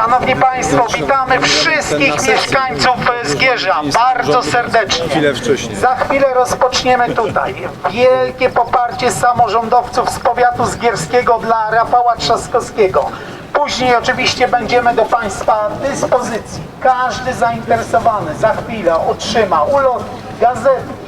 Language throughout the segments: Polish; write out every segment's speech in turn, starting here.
Szanowni Państwo, witamy wszystkich mieszkańców Zgierza bardzo serdecznie. Za chwilę rozpoczniemy tutaj. Wielkie poparcie samorządowców z powiatu zgierskiego dla Rafała Trzaskowskiego. Później oczywiście będziemy do Państwa dyspozycji. Każdy zainteresowany za chwilę otrzyma ulotki, gazety,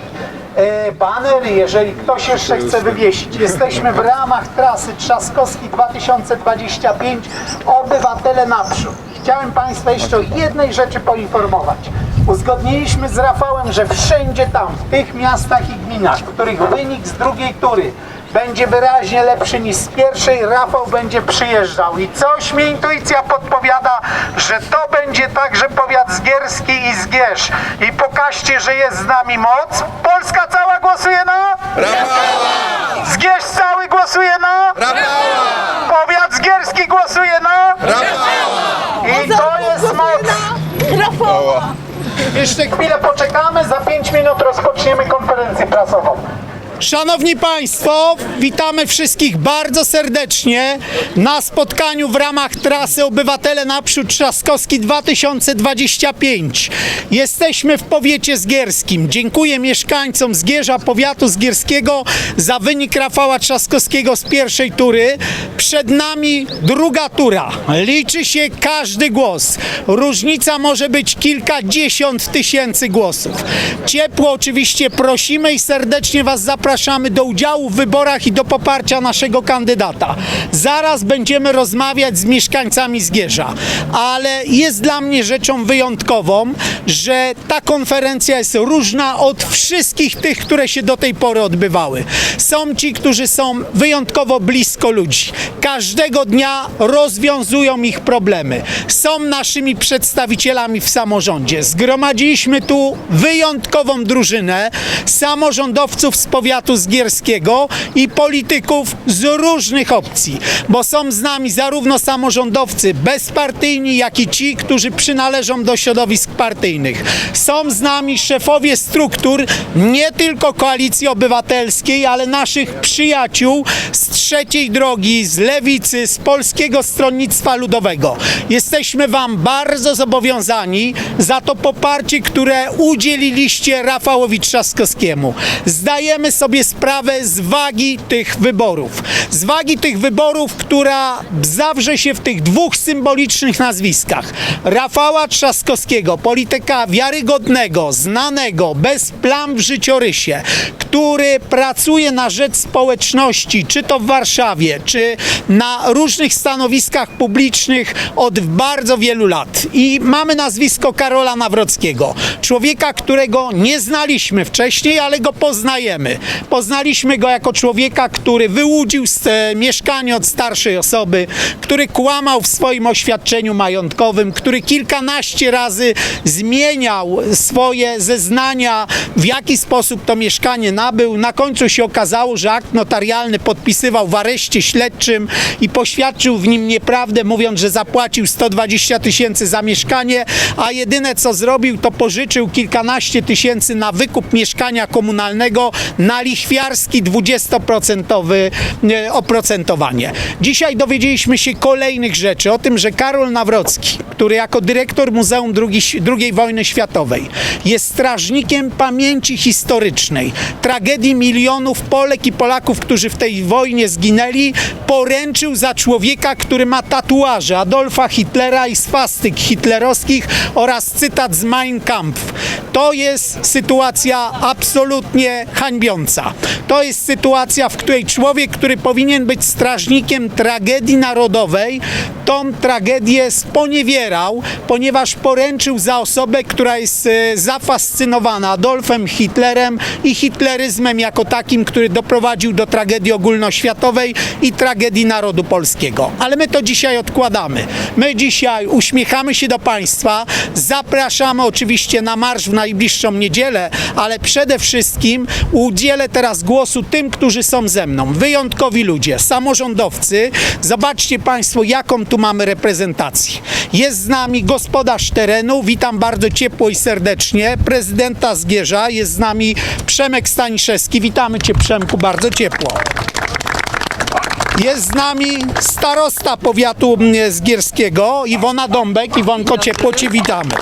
banery, jeżeli ktoś jeszcze chce wywiesić. Jesteśmy w ramach trasy Trzaskowski 2025 Obywatele Naprzód. Chciałem Państwa jeszcze o jednej rzeczy poinformować. Uzgodniliśmy z Rafałem, że wszędzie tam, w tych miastach i gminach, których wynik z drugiej tury będzie wyraźnie lepszy niż z pierwszej, Rafał będzie przyjeżdżał. I coś mi intuicja podpowiada, że to będzie także powiat zgierski i zgierz. I pokażcie, że jest z nami moc. Polska cała głosuje na? Rafała! Zgierz cały głosuje na? Rafała! Powiat zgierski głosuje na? Rafała! I to jest moc. Rafała! Jeszcze chwilę poczekamy, za 5 minut rozpoczniemy konferencję prasową. Szanowni Państwo, witamy wszystkich bardzo serdecznie na spotkaniu w ramach trasy Obywatele Naprzód Trzaskowski 2025. Jesteśmy w powiecie zgierskim. Dziękuję mieszkańcom Zgierza, powiatu zgierskiego za wynik Rafała Trzaskowskiego z pierwszej tury. Przed nami druga tura. Liczy się każdy głos. Różnica może być kilkadziesiąt tysięcy głosów. Ciepło oczywiście prosimy i serdecznie Was zapraszamy do udziału w wyborach i do poparcia naszego kandydata. Zaraz będziemy rozmawiać z mieszkańcami Zgierza, ale jest dla mnie rzeczą wyjątkową, że ta konferencja jest różna od wszystkich tych, które się do tej pory odbywały. Są ci, którzy są wyjątkowo blisko ludzi. Każdego dnia rozwiązują ich problemy. Są naszymi przedstawicielami w samorządzie. Zgromadziliśmy tu wyjątkową drużynę samorządowców z powiatu zgierskiego i polityków z różnych opcji, bo są z nami zarówno samorządowcy bezpartyjni, jak i ci, którzy przynależą do środowisk partyjnych. Są z nami szefowie struktur nie tylko Koalicji Obywatelskiej, ale naszych przyjaciół z trzeciej drogi, z lewicy, z Polskiego Stronnictwa Ludowego. Jesteśmy Wam bardzo zobowiązani za to poparcie, które udzieliliście Rafałowi Trzaskowskiemu. Zdajemy sobie sprawę z wagi tych wyborów. Z wagi tych wyborów, która zawrze się w tych dwóch symbolicznych nazwiskach. Rafała Trzaskowskiego, polityka wiarygodnego, znanego, bez plam w życiorysie, który pracuje na rzecz społeczności, czy to w Warszawie, czy na różnych stanowiskach publicznych od bardzo wielu lat. I mamy nazwisko Karola Nawrockiego, człowieka, którego nie znaliśmy wcześniej, ale go poznajemy. Poznaliśmy go jako człowieka, który wyłudził e, mieszkanie od starszej osoby, który kłamał w swoim oświadczeniu majątkowym, który kilkanaście razy zmieniał swoje zeznania, w jaki sposób to mieszkanie nabył. Na końcu się okazało, że akt notarialny podpisywał w areszcie śledczym i poświadczył w nim nieprawdę, mówiąc, że zapłacił 120 tysięcy za mieszkanie, a jedyne co zrobił, to pożyczył kilkanaście tysięcy na wykup mieszkania komunalnego na lichwiarski 20% e, oprocentowanie. Dzisiaj dowiedzieliśmy się kolejnych rzeczy o tym, że Karol Nawrocki, który jako dyrektor Muzeum II wojny światowej jest strażnikiem pamięci historycznej, tragedii milionów Polek i Polaków, którzy w tej wojnie zginęli, poręczył za człowieka, który ma tatuaże Adolfa Hitlera i swastyk hitlerowskich oraz cytat z Mein Kampf. To jest sytuacja absolutnie hańbiąca. To jest sytuacja, w której człowiek, który powinien być strażnikiem tragedii narodowej, tą tragedię sponiewierał, ponieważ poręczył za osobę, która jest e, zafascynowana Adolfem Hitlerem i hitleryzmem jako takim, który doprowadził do tragedii ogólnoświatowej i tragedii narodu polskiego. Ale my to dzisiaj odkładamy. My dzisiaj uśmiechamy się do Państwa, zapraszamy oczywiście na marsz w najbliższą niedzielę, ale przede wszystkim udzielę teraz głosu tym, którzy są ze mną. Wyjątkowi ludzie, samorządowcy. Zobaczcie Państwo, jaką tu mamy reprezentację. Jest z nami gospodarz terenu, witam bardzo ciepło i serdecznie, prezydenta Zgierza, jest z nami Przemek Staniszewski, witamy Cię Przemku bardzo ciepło. Jest z nami starosta powiatu mm, zgierskiego, Iwona Dąbek. Iwonko, ciepło Cię witamy.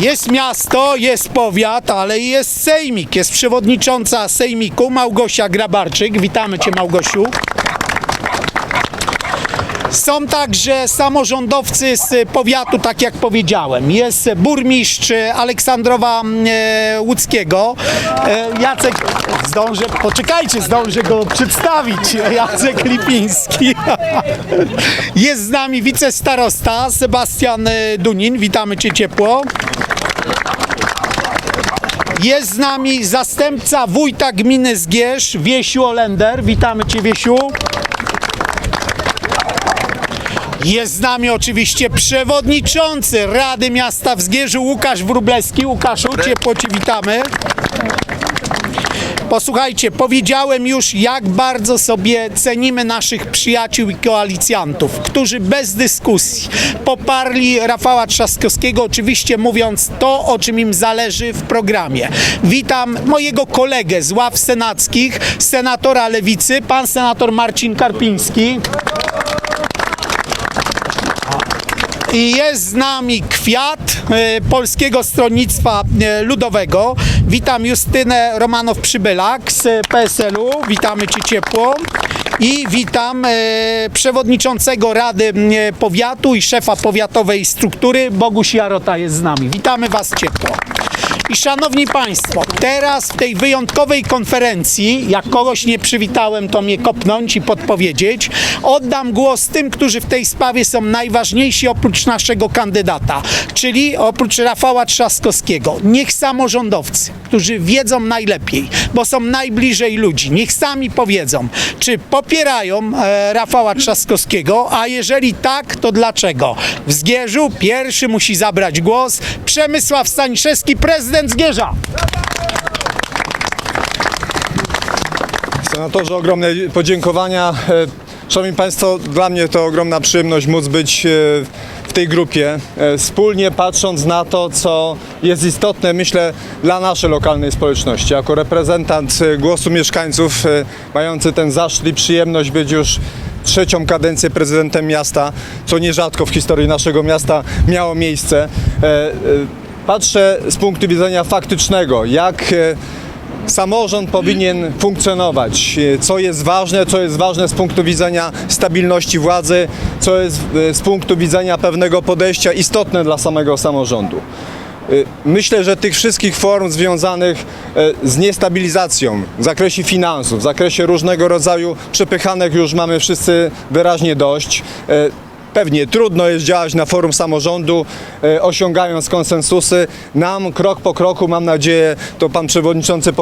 Jest miasto, jest powiat, ale jest sejmik. Jest przewodnicząca sejmiku Małgosia Grabarczyk. Witamy Cię Małgosiu. Są także samorządowcy z powiatu, tak jak powiedziałem. Jest burmistrz Aleksandrowa e, Łódzkiego. E, Jacek, zdążę, poczekajcie, zdążę go przedstawić. Jacek Lipiński. Jest z nami wicestarosta Sebastian e, Dunin. Witamy Cię ciepło. Jest z nami zastępca wójta gminy Zgierz, Wiesiu Olender. Witamy Cię, Wiesiu. Jest z nami oczywiście przewodniczący Rady Miasta w Zgierzu Łukasz Wróblewski. Łukaszu, ciepło Cię witamy. Posłuchajcie, powiedziałem już, jak bardzo sobie cenimy naszych przyjaciół i koalicjantów, którzy bez dyskusji poparli Rafała Trzaskowskiego, oczywiście mówiąc to, o czym im zależy w programie. Witam mojego kolegę z ław senackich, senatora Lewicy, pan senator Marcin Karpiński. I jest z nami kwiat e, Polskiego Stronnictwa e, Ludowego. Witam Justynę Romanow-Przybylak z PSL-u. Witamy Cię ciepło. I witam e, przewodniczącego Rady e, Powiatu i szefa powiatowej struktury Boguś Jarota jest z nami. Witamy Was ciepło. I szanowni Państwo, teraz w tej wyjątkowej konferencji, jak kogoś nie przywitałem, to mnie kopnąć i podpowiedzieć, oddam głos tym, którzy w tej sprawie są najważniejsi oprócz naszego kandydata, czyli oprócz Rafała Trzaskowskiego. Niech samorządowcy, którzy wiedzą najlepiej, bo są najbliżej ludzi, niech sami powiedzą, czy popierają e, Rafała Trzaskowskiego, a jeżeli tak, to dlaczego? W Zgierzu pierwszy musi zabrać głos Przemysław Staniszewski, prezydent Zgierza. Senatorze, ogromne podziękowania. E, Szanowni Państwo, dla mnie to ogromna przyjemność móc być e, w tej grupie, e, wspólnie patrząc na to, co jest istotne, myślę, dla naszej lokalnej społeczności. Jako reprezentant głosu mieszkańców, mający ten zaszczyt i przyjemność być już trzecią kadencję prezydentem miasta, co nierzadko w historii naszego miasta miało miejsce. Patrzę z punktu widzenia faktycznego, jak e, samorząd powinien funkcjonować. E, Co jest ważne, co jest ważne z punktu widzenia stabilności władzy, co jest e, z punktu widzenia pewnego podejścia istotne dla samego samorządu. Myślę, że tych wszystkich form związanych z niestabilizacją w zakresie finansów, w zakresie różnego rodzaju przepychanek już mamy wszyscy wyraźnie dość. Pewnie trudno jest działać na forum samorządu, e, osiągając konsensusy. Nam krok po kroku, mam nadzieję, to pan przewodniczący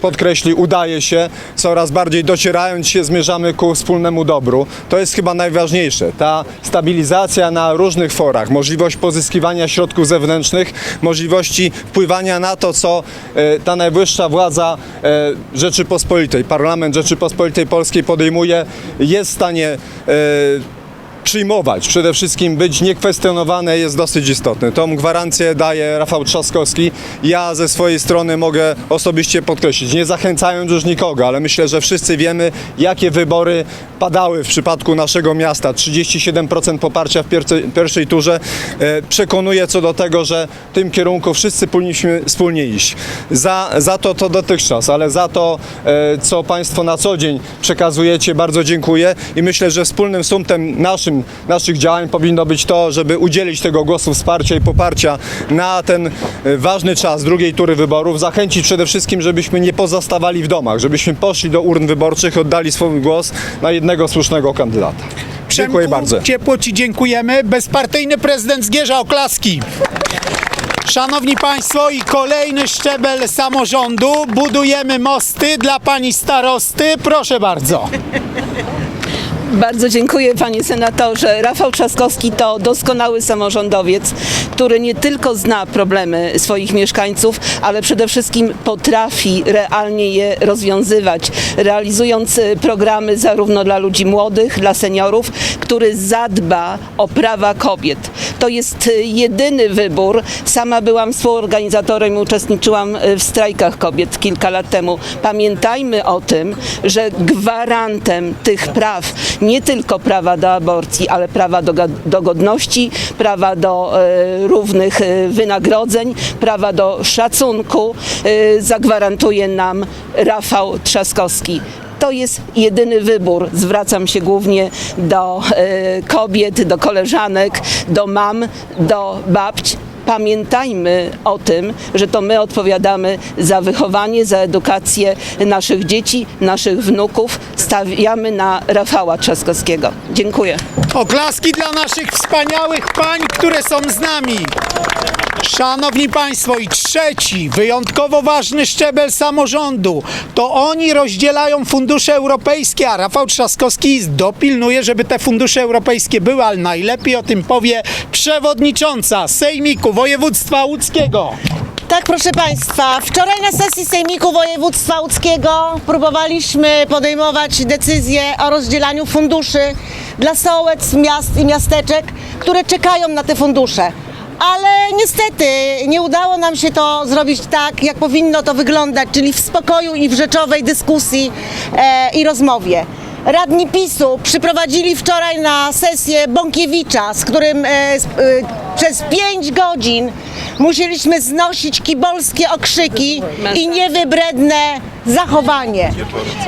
podkreśli, udaje się. Coraz bardziej docierając się, zmierzamy ku wspólnemu dobru. To jest chyba najważniejsze. Ta stabilizacja na różnych forach, możliwość pozyskiwania środków zewnętrznych, możliwości wpływania na to, co e, ta najwyższa władza e, Rzeczypospolitej, Parlament Rzeczypospolitej Polskiej podejmuje, jest w stanie przyjmować, przede wszystkim być niekwestionowane jest dosyć istotne. Tą gwarancję daje Rafał Trzaskowski. Ja ze swojej strony mogę osobiście podkreślić, nie zachęcając już nikogo, ale myślę, że wszyscy wiemy, jakie wybory padały w przypadku naszego miasta. 37% poparcia w pierwszej, turze e, przekonuje co do tego, że w tym kierunku wszyscy powinniśmy wspólnie iść. Za, za to to dotychczas, ale za to, e, co Państwo na co dzień przekazujecie, bardzo dziękuję i myślę, że wspólnym sumtem naszym, naszych działań powinno być to, żeby udzielić tego głosu wsparcia i poparcia na ten e, ważny czas drugiej tury wyborów, zachęcić przede wszystkim, żebyśmy nie pozostawali w domach, żebyśmy poszli do urn wyborczych, oddali swój głos na jednego słusznego kandydata. Dziękuję Przemku, bardzo. Ciepło Ci dziękujemy. Bezpartyjny prezydent Zgierza, oklaski. Szanowni Państwo, i kolejny szczebel samorządu. Budujemy mosty dla Pani starosty. Proszę bardzo. Bardzo dziękuję panie senatorze. Rafał Trzaskowski to doskonały samorządowiec, który nie tylko zna problemy swoich mieszkańców, ale przede wszystkim potrafi realnie je rozwiązywać, realizując y, programy zarówno dla ludzi młodych, dla seniorów, który zadba o prawa kobiet. To jest y, jedyny wybór. Sama byłam współorganizatorem i uczestniczyłam y, w strajkach kobiet kilka lat temu. Pamiętajmy o tym, że gwarantem tych praw, nie tylko prawa do aborcji, ale prawa do, do godności, prawa do e, równych e, wynagrodzeń, prawa do szacunku e, zagwarantuje nam Rafał Trzaskowski. To jest jedyny wybór. Zwracam się głównie do e, kobiet, do koleżanek, do mam, do babć. Pamiętajmy o tym, że to my odpowiadamy za wychowanie, za edukację naszych dzieci, naszych wnuków. Stawiamy na Rafała Trzaskowskiego. Dziękuję. Oklaski dla naszych wspaniałych pań, które są z nami. Szanowni Państwo, i trzeci, wyjątkowo ważny szczebel samorządu. To oni rozdzielają fundusze europejskie, a Rafał Trzaskowski dopilnuje, żeby te fundusze europejskie były, ale najlepiej o tym powie przewodnicząca Sejmiku Województwa Łódzkiego. Tak, proszę Państwa, wczoraj na sesji Sejmiku Województwa Łódzkiego próbowaliśmy podejmować decyzję o rozdzielaniu funduszy dla sołec, miast i miasteczek, które czekają na te fundusze. Ale niestety nie udało nam się to zrobić tak, jak powinno to wyglądać, czyli w spokoju i w rzeczowej dyskusji e, i rozmowie. Radni PiSu przyprowadzili wczoraj na sesję Bąkiewicza, z którym e, e, przez pięć godzin musieliśmy znosić kibolskie okrzyki i niewybredne zachowanie.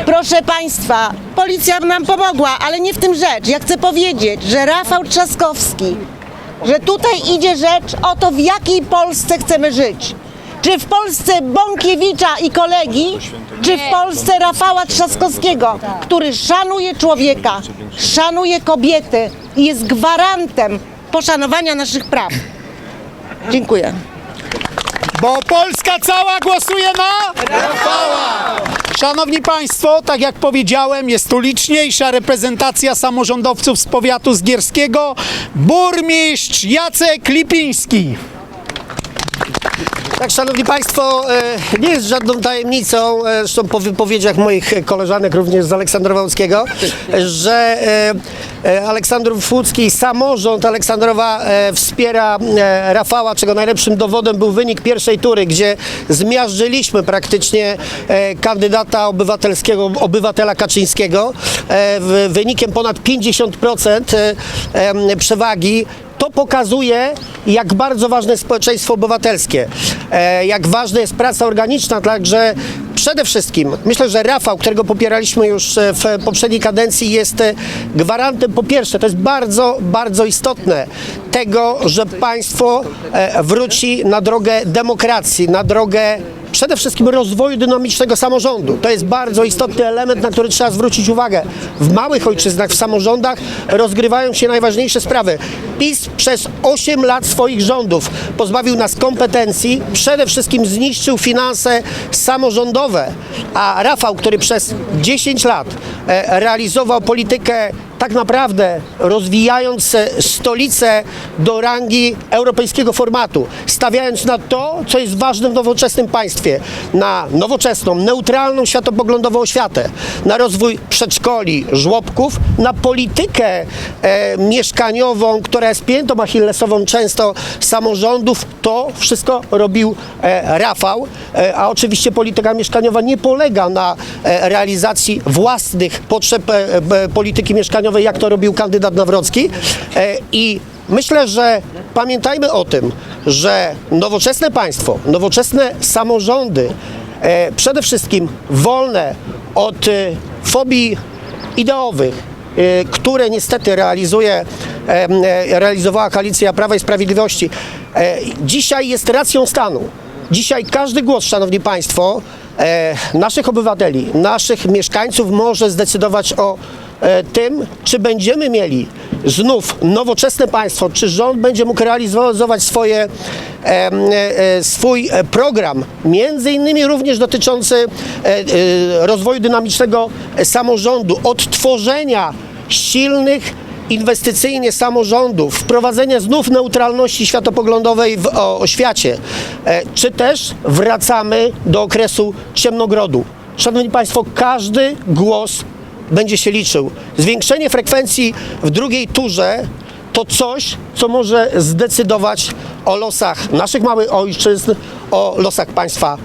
Proszę Państwa, policja nam pomogła, ale nie w tym rzecz. Ja chcę powiedzieć, że Rafał Trzaskowski, że tutaj idzie rzecz o to, w jakiej Polsce chcemy żyć. Czy w Polsce Bąkiewicza i kolegi, czy w Polsce Rafała Trzaskowskiego, który szanuje człowieka, szanuje kobiety i jest gwarantem poszanowania naszych praw. Dziękuję. Bo Polska cała głosuje na Rafała! Szanowni Państwo, tak jak powiedziałem, jest tu liczniejsza reprezentacja samorządowców z powiatu zgierskiego. Burmistrz Jacek Lipiński. Tak, szanowni państwo, e, nie jest żadną tajemnicą, e, zresztą po wypowiedziach moich koleżanek również z Aleksandrowa Łódzkiego, że e, Aleksandrów Łódzki, samorząd Aleksandrowa wspiera Rafała, czego najlepszym dowodem był wynik pierwszej tury, gdzie zmiażdżyliśmy praktycznie kandydata obywatelskiego, obywatela Kaczyńskiego, wynikiem ponad 50% e, em, przewagi to pokazuje, jak bardzo ważne jest społeczeństwo obywatelskie, e, jak ważna jest praca organiczna, także przede wszystkim myślę, że Rafał, którego popieraliśmy już e, w poprzedniej kadencji, jest e, gwarantem po pierwsze, to jest bardzo, bardzo istotne, tego, że państwo wróci na drogę demokracji, na drogę przede wszystkim rozwoju dynamicznego samorządu. To jest bardzo istotny element, na który trzeba zwrócić uwagę. W małych ojczyznach, w samorządach rozgrywają się najważniejsze sprawy. PiS przez 8 lat swoich rządów pozbawił nas kompetencji, przede wszystkim zniszczył finanse samorządowe, a Rafał, który przez 10 lat e, realizował politykę tak naprawdę rozwijając stolicę do rangi europejskiego formatu, stawiając na to, co jest ważne w nowoczesnym państwie, na nowoczesną, neutralną, światopoglądową oświatę, na rozwój przedszkoli, żłobków, na politykę e, mieszkaniową, która jest piętą achillesową często samorządów, to wszystko robił e, Rafał, e, a oczywiście polityka mieszkaniowa nie polega na e, realizacji własnych potrzeb e, e, polityki mieszkaniowej, jak to robił kandydat Nawrocki e, i Myślę, że pamiętajmy o tym, że nowoczesne państwo, nowoczesne samorządy, e, przede wszystkim wolne od e, fobii ideowych, które niestety realizuje, realizowała koalicja Prawa i Sprawiedliwości, dzisiaj jest racją stanu. Dzisiaj każdy głos, szanowni państwo, naszych obywateli, naszych mieszkańców może zdecydować o tym, czy będziemy mieli znów nowoczesne państwo, czy rząd będzie mógł realizować swoje, e, e, swój e, program, między innymi również dotyczący e, e, rozwoju dynamicznego e, samorządu, odtworzenia silnych inwestycyjnie samorządów, wprowadzenia znów neutralności światopoglądowej w oświacie, e, czy też wracamy do okresu ciemnogrodu. Szanowni Państwo, każdy głos będzie się liczył. Zwiększenie frekwencji w drugiej turze to coś, co może zdecydować o losach naszych małych ojczyzn, o losach państwa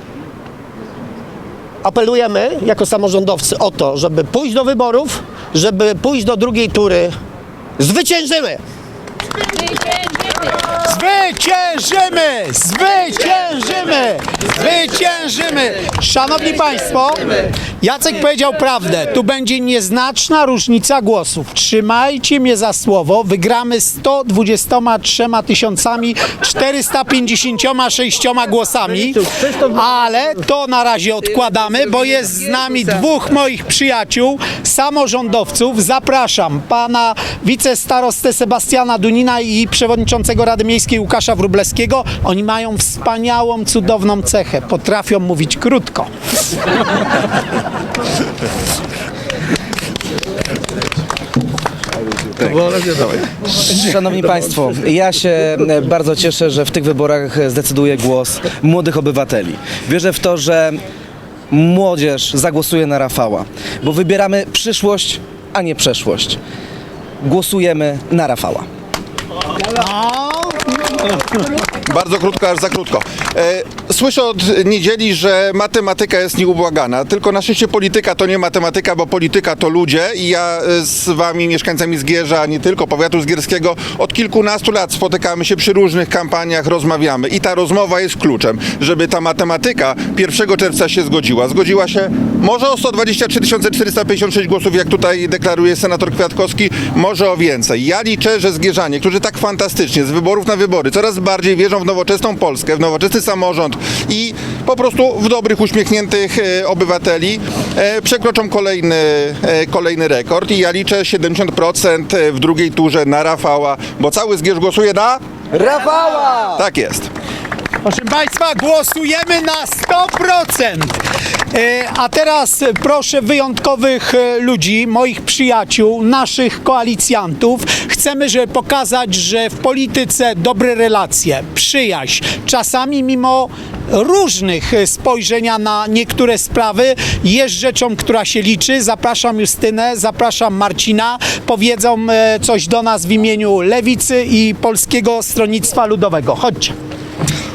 apelujemy jako samorządowcy o to, żeby pójść do wyborów, żeby pójść do drugiej tury. Zwyciężymy! Zwyciężymy! Zwyciężymy! Zwyciężymy! Szanowni Państwo, Jacek powiedział prawdę. Tu będzie nieznaczna różnica głosów. Trzymajcie mnie za słowo. Wygramy 123 tysiącami 456 głosami, ale to na razie odkładamy, bo jest z nami dwóch moich przyjaciół, samorządowców. Zapraszam pana wicestarostę Sebastiana Dunina i przewodniczącego Rady Miejskiej Łukasza Wróblewskiego. Oni mają wspaniałą, cudowną cechę. Potrafią mówić krótko. Szanowni Państwo, ja się e, bardzo cieszę, że w tych wyborach zdecyduje głos młodych obywateli. Wierzę w to, że młodzież zagłosuje na Rafała, bo wybieramy przyszłość, a nie przeszłość. Głosujemy na Rafała. Bardzo krótko, aż za krótko. E, Słyszę od niedzieli, że matematyka jest nieubłagana. Tylko na szczęście polityka to nie matematyka, bo polityka to ludzie i ja e, z wami, mieszkańcami Zgierza, nie tylko powiatu zgierskiego, od kilkunastu lat spotykamy się przy różnych kampaniach, rozmawiamy i ta rozmowa jest kluczem, żeby ta matematyka 1 czerwca się zgodziła. Zgodziła się może o 123 456 głosów, jak tutaj deklaruje senator Kwiatkowski, może o więcej. Ja liczę, że Zgierzanie, którzy tak fantastycznie z wyborów na wybory coraz bardziej wierzą w nowoczesną Polskę, w nowoczesny samorząd i po prostu w dobrych, uśmiechniętych e, obywateli e, przekroczą kolejny, e, kolejny rekord i ja liczę 70% w drugiej turze na Rafała, bo cały Zgierz głosuje na... Rafała! Tak jest. Proszę Państwa, głosujemy na 100%. E, A teraz proszę wyjątkowych e, ludzi, moich przyjaciół, naszych koalicjantów. Chcemy, żeby pokazać, że w polityce dobre relacje, przyjaźń, czasami mimo różnych e, spojrzenia na niektóre sprawy jest rzeczą, która się liczy. Zapraszam Justynę, zapraszam Marcina. Powiedzą coś do nas w imieniu Lewicy i Polskiego Stronnictwa Ludowego. Chodźcie.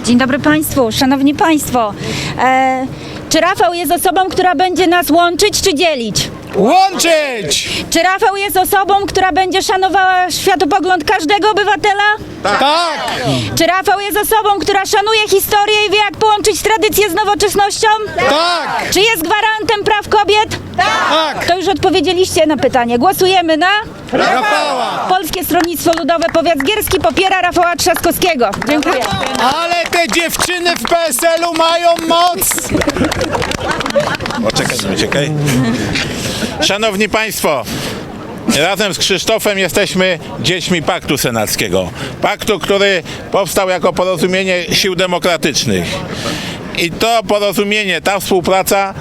Dzień dobry Państwu, Szanowni Państwo. E, czy Rafał jest osobą, która będzie nas łączyć czy dzielić? Łączyć! Czy Rafał jest osobą, która będzie szanowała światopogląd każdego obywatela? Tak! Czy Rafał jest osobą, która szanuje historię i wie, jak połączyć tradycję z nowoczesnością? Tak! Czy jest gwarantem praw kobiet? Tak! To już odpowiedzieliście na pytanie. Głosujemy na Rafała! Polskie Stronnictwo Ludowe Powiat Gierski popiera Rafała Trzaskowskiego. Dziękuję. Ale te dziewczyny w PSL-u mają moc! Poczekaj, uciekaj. Szanowni Państwo, razem z Krzysztofem jesteśmy dziećmi Paktu Senackiego. Paktu, który powstał jako porozumienie sił demokratycznych. I to porozumienie, ta współpraca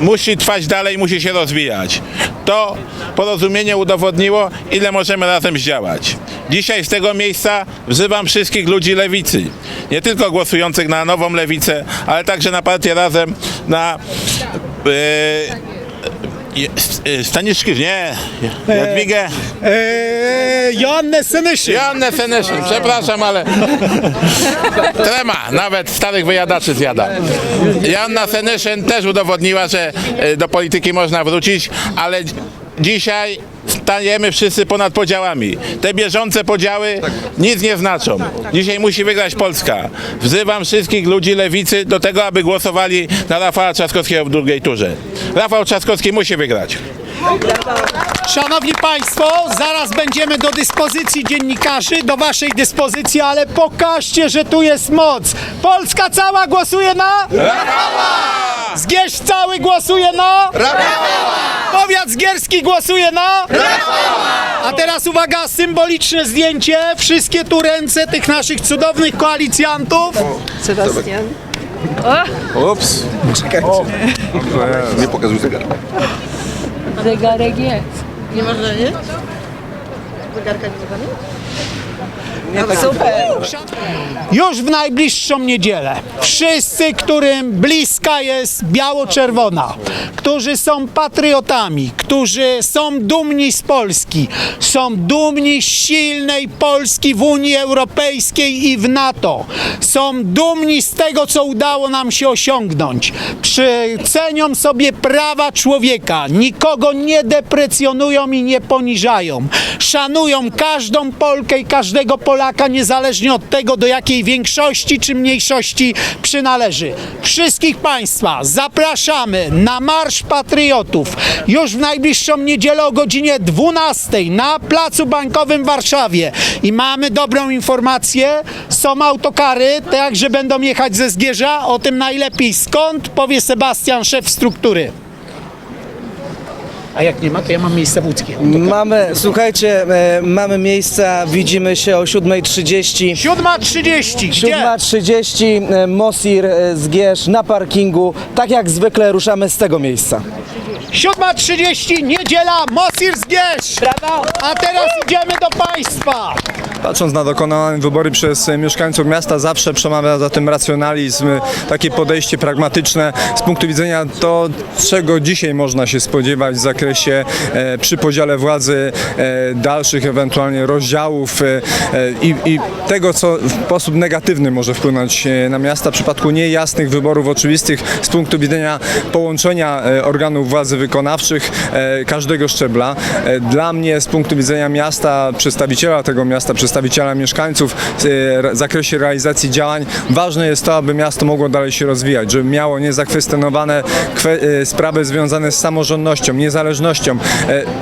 musi trwać dalej, musi się rozwijać. To porozumienie udowodniło, ile możemy razem zdziałać. Dzisiaj z tego miejsca wzywam wszystkich ludzi lewicy, nie tylko głosujących na nową lewicę, ale także na partię razem, na e, e, Staniszki, nie, Jadwigę, Eee, Joannę Senyszy! Joannę Senyszyn, przepraszam, ale trema, nawet starych wyjadaczy zjada. Joanna Senyszyn też udowodniła, że e, do polityki można wrócić, ale dzisiaj stajemy wszyscy ponad podziałami. Te bieżące podziały nic nie znaczą. Dzisiaj musi wygrać Polska. Wzywam wszystkich ludzi lewicy do tego, aby głosowali na Rafała Trzaskowskiego w drugiej turze. Rafał Trzaskowski musi wygrać. Szanowni Państwo, zaraz będziemy do dyspozycji dziennikarzy, do Waszej dyspozycji, ale pokażcie, że tu jest moc. Polska cała głosuje na... Rafała! Zgierz cały głosuje na... Rafała! Powiat zgierski głosuje na... Rafała! A teraz uwaga, symboliczne zdjęcie. Wszystkie tu ręce tych naszych cudownych koalicjantów. Sebastian. Nie pokazuj zegara. Zegarek jest. Nie można mieć? Zegarka nie można mieć? Już w najbliższą niedzielę. Wszyscy, którym bliska jest biało-czerwona, którzy są patriotami, którzy są dumni z Polski, są dumni z silnej Polski w Unii Europejskiej i w NATO, są dumni z tego, co udało nam się osiągnąć, Przy, cenią sobie prawa człowieka, nikogo nie deprecjonują i nie poniżają, szanują każdą Polkę i każdego Polaka, niezależnie od tego, do jakiej większości czy mniejszości przynależy. Wszystkich Państwa zapraszamy na Marsz Patriotów już w najbliższą niedzielę o godzinie 12 na Placu Bankowym w Warszawie. I mamy dobrą informację, są autokary, także będą jechać ze Zgierza, o tym najlepiej skąd, powie Sebastian, szef struktury. A jak nie ma, to ja mam miejsce w łódzkie. Mamy, słuchajcie, e, mamy miejsca, widzimy się o 7.30. 7.30, gdzie? 7.30 e, Mosir e, Zgierz na parkingu. Tak jak zwykle ruszamy z tego miejsca. 7.30, niedziela, Mosir Zgierz! Brawo! A teraz idziemy do Państwa! Patrząc na dokonane wybory przez mieszkańców miasta, zawsze przemawia za tym racjonalizm, takie podejście pragmatyczne z punktu widzenia to, czego dzisiaj można się spodziewać w zakresie e, przy podziale władzy, e, dalszych ewentualnie rozdziałów e, e, i, i tego, co w sposób negatywny może wpłynąć e, na miasta w przypadku niejasnych wyborów oczywistych z punktu widzenia połączenia e, organów władzy wykonawczych e, każdego szczebla. E, Dla mnie z punktu widzenia miasta, przedstawiciela tego miasta, przedstawiciela mieszkańców e, w zakresie realizacji działań, ważne jest to, aby miasto mogło dalej się rozwijać, żeby miało niezakwestionowane kwe- sprawy związane z samorządnością, niezależnością,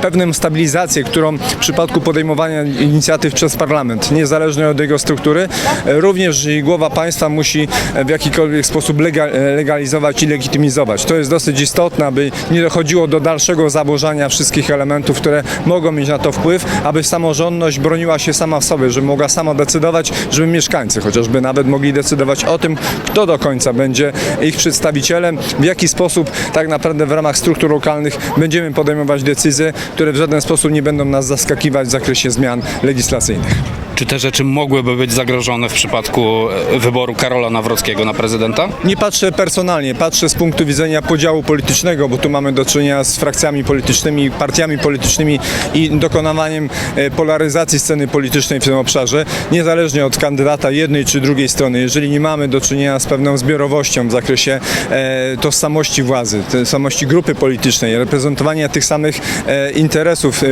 pewną stabilizację, którą w przypadku podejmowania inicjatyw przez parlament, niezależnie od jego struktury, również głowa państwa musi w jakikolwiek sposób lega- legalizować i legitymizować. To jest dosyć istotne, aby nie dochodziło do dalszego zaburzania wszystkich elementów, które mogą mieć na to wpływ, aby samorządność broniła się sama w sobie, żeby mogła sama decydować, żeby mieszkańcy chociażby nawet mogli decydować o tym, kto do końca będzie ich przedstawicielem, w jaki sposób tak naprawdę w ramach struktur lokalnych będziemy podejmować decyzje, które w żaden sposób nie będą nas zaskakiwać w zakresie zmian legislacyjnych. Czy te rzeczy mogłyby być zagrożone w przypadku e, wyboru Karola Nawrockiego na prezydenta? Nie patrzę personalnie, patrzę z punktu widzenia podziału politycznego, bo tu mamy do czynienia z frakcjami politycznymi, partiami politycznymi i dokonawaniem e, polaryzacji sceny politycznej w tym obszarze, niezależnie od kandydata jednej czy drugiej strony. Jeżeli nie mamy do czynienia z pewną zbiorowością w zakresie e, tożsamości władzy, tożsamości grupy politycznej, reprezentowania tych samych e, interesów,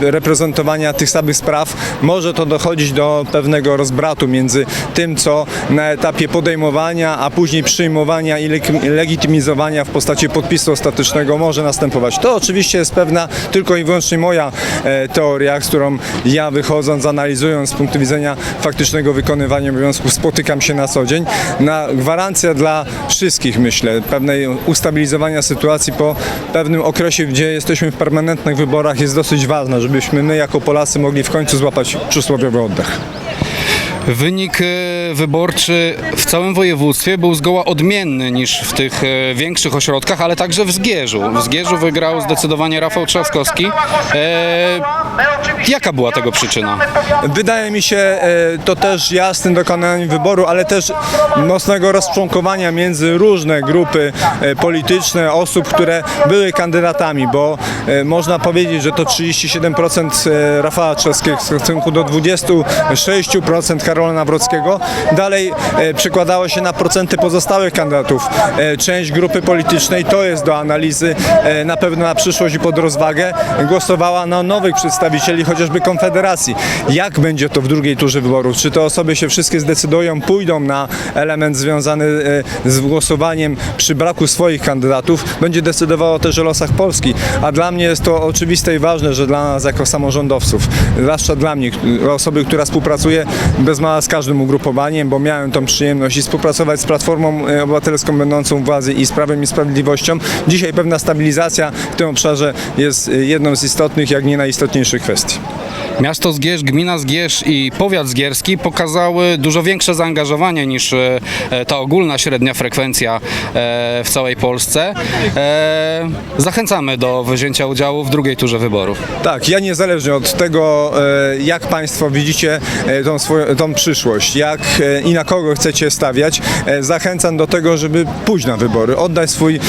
reprezentowania tych samych spraw, może to dochodzić do pewnego rozbratu między tym, co na etapie podejmowania, a później przyjmowania i leg- legitymizowania w postaci podpisu ostatecznego może następować. To oczywiście jest pewna tylko i wyłącznie moja e, teoria, z którą ja wychodząc, analizując z punktu widzenia faktycznego wykonywania obowiązków, spotykam się na co dzień. Na gwarancja dla wszystkich, myślę, pewnej ustabilizowania sytuacji po pewnym okresie, gdzie jesteśmy w permanentnych wyborach, jest dosyć ważna, żebyśmy my jako Polacy mogli w końcu złapać przysłowiowy oddech. Wynik e, wyborczy w całym województwie był zgoła odmienny niż w tych e, większych ośrodkach, ale także w Zgierzu. W Zgierzu wygrał zdecydowanie Rafał Trzaskowski. E, jaka była tego przyczyna? Wydaje mi się to też jasnym dokonaniem wyboru, ale też mocnego rozczłonkowania między różne grupy polityczne, osób, które były kandydatami, bo można powiedzieć, że to 37% e, Rafała Trzaskiego w stosunku do 26% Karola Nawrockiego. Dalej e, przekładało się na procenty pozostałych kandydatów. E, Część grupy politycznej, to jest do analizy e, na pewno na przyszłość i pod rozwagę, głosowała na nowych przedstawicieli chociażby Konfederacji. Jak będzie to w drugiej turze wyborów? Czy te osoby się wszystkie zdecydują, pójdą na element związany z głosowaniem przy braku swoich kandydatów? Będzie decydowało też o losach Polski. A dla mnie jest to oczywiste i ważne, że dla nas jako samorządowców, zwłaszcza dla mnie, osoby, która współpracuje bez z każdym ugrupowaniem, bo miałem tą przyjemność i współpracować z Platformą e, Obywatelską będącą władzy i z Prawem i Sprawiedliwością. Dzisiaj pewna stabilizacja w tym obszarze jest e, jedną z istotnych, jak nie najistotniejszych kwestii. Miasto Zgierz, gmina Zgierz i powiat zgierski pokazały dużo większe zaangażowanie niż e, e, ta ogólna średnia frekwencja e, w całej Polsce. Zachęcamy do wzięcia udziału w drugiej turze wyborów. Tak, ja niezależnie od tego, jak Państwo widzicie tą, swoją, tą przyszłość, jak i na kogo chcecie stawiać, zachęcam do tego, żeby pójść na wybory, oddać swój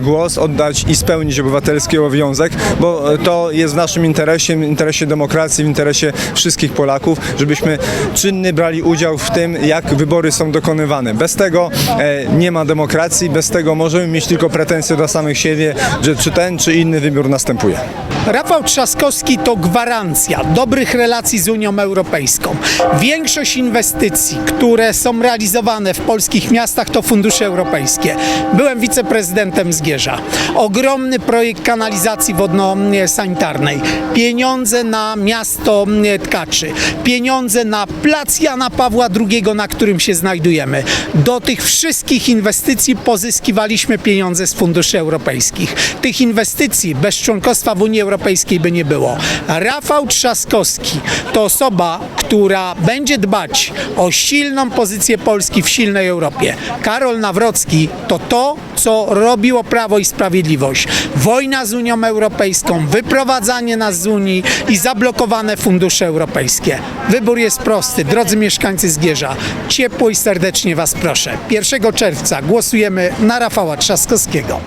głos, oddać i spełnić obywatelski obowiązek, bo to jest w naszym interesie, w interesie demokracji, interesie wszystkich Polaków, żebyśmy czynny brali udział w tym, jak wybory są dokonywane. Bez tego e, nie ma demokracji, bez tego możemy mieć tylko pretensje do samych siebie, że czy ten, czy inny wybór następuje. Rafał Trzaskowski to gwarancja dobrych relacji z Unią Europejską. Większość inwestycji, które są realizowane w polskich miastach to fundusze europejskie. Byłem wiceprezydentem Zgierza. Ogromny projekt kanalizacji wodno-sanitarnej. Pieniądze na miasto Tkaczy. Pieniądze na plac Jana Pawła II, na którym się znajdujemy. Do tych wszystkich inwestycji pozyskiwaliśmy pieniądze z funduszy europejskich. Tych inwestycji bez członkostwa w Unii Europejskiej by nie było. Rafał Trzaskowski to osoba, która będzie dbać o silną pozycję Polski w silnej Europie. Karol Nawrocki to to, co robiło Prawo i Sprawiedliwość. Wojna z Unią Europejską, wyprowadzanie nas z Unii i zablokowane fundusze europejskie. Wybór jest prosty. Drodzy mieszkańcy Zgierza, ciepło i serdecznie Was proszę. 1 czerwca głosujemy na Rafała Trzaskowskiego.